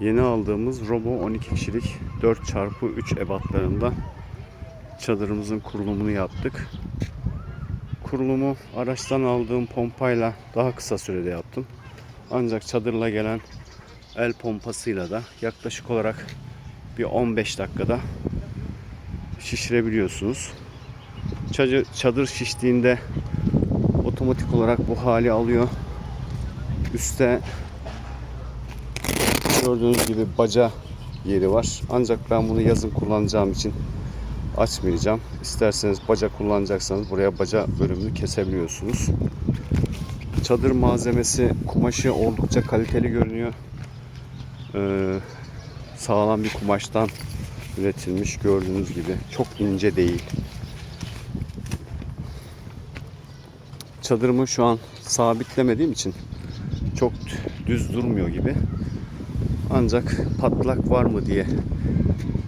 Yeni aldığımız Robo 12 kişilik 4x3 ebatlarında çadırımızın kurulumunu yaptık. Kurulumu araçtan aldığım pompayla daha kısa sürede yaptım. Ancak çadırla gelen el pompasıyla da yaklaşık olarak bir 15 dakikada şişirebiliyorsunuz. Çadır, çadır şiştiğinde otomatik olarak bu hali alıyor. Üste gördüğünüz gibi baca yeri var. Ancak ben bunu yazın kullanacağım için açmayacağım. İsterseniz baca kullanacaksanız buraya baca bölümünü kesebiliyorsunuz. Çadır malzemesi kumaşı oldukça kaliteli görünüyor. Ee, sağlam bir kumaştan üretilmiş gördüğünüz gibi. Çok ince değil. Çadırımı şu an sabitlemediğim için çok düz durmuyor gibi. Ancak patlak var mı diye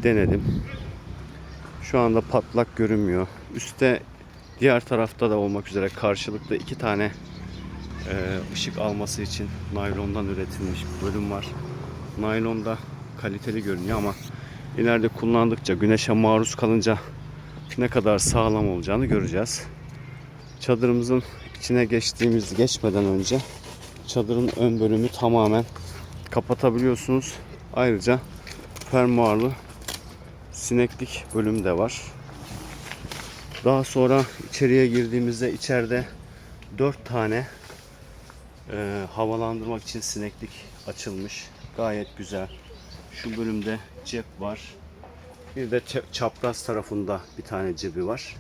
denedim. Şu anda patlak görünmüyor. Üste diğer tarafta da olmak üzere karşılıklı iki tane e, ışık alması için naylondan üretilmiş bir bölüm var. Naylon da kaliteli görünüyor ama ileride kullandıkça güneşe maruz kalınca ne kadar sağlam olacağını göreceğiz. Çadırımızın içine geçtiğimiz geçmeden önce çadırın ön bölümü tamamen kapatabiliyorsunuz. Ayrıca fermuarlı sineklik bölümü de var. Daha sonra içeriye girdiğimizde içeride 4 tane e, havalandırmak için sineklik açılmış. Gayet güzel. Şu bölümde cep var. Bir de ça- çapraz tarafında bir tane cebi var.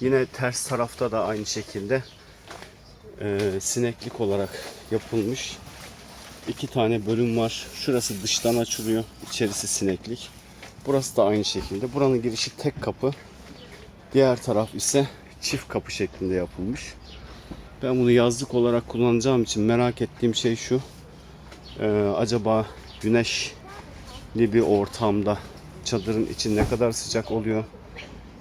Yine ters tarafta da aynı şekilde e, sineklik olarak yapılmış. İki tane bölüm var. Şurası dıştan açılıyor. İçerisi sineklik. Burası da aynı şekilde. Buranın girişi tek kapı. Diğer taraf ise çift kapı şeklinde yapılmış. Ben bunu yazlık olarak kullanacağım için merak ettiğim şey şu. Ee, acaba güneşli bir ortamda çadırın içi ne kadar sıcak oluyor?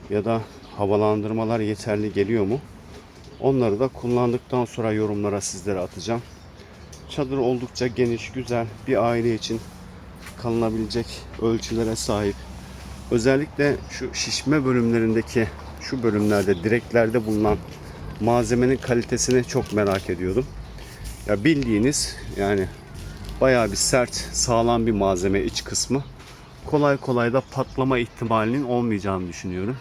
Ya da havalandırmalar yeterli geliyor mu? Onları da kullandıktan sonra yorumlara sizlere atacağım. Çadır oldukça geniş, güzel bir aile için kalınabilecek ölçülere sahip. Özellikle şu şişme bölümlerindeki şu bölümlerde direklerde bulunan malzemenin kalitesini çok merak ediyordum. Ya bildiğiniz yani bayağı bir sert, sağlam bir malzeme iç kısmı. Kolay kolay da patlama ihtimalinin olmayacağını düşünüyorum.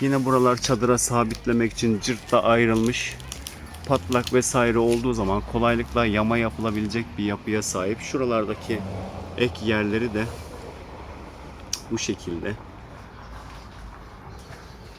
Yine buralar çadıra sabitlemek için cırtla ayrılmış. Patlak vesaire olduğu zaman kolaylıkla yama yapılabilecek bir yapıya sahip. Şuralardaki ek yerleri de bu şekilde.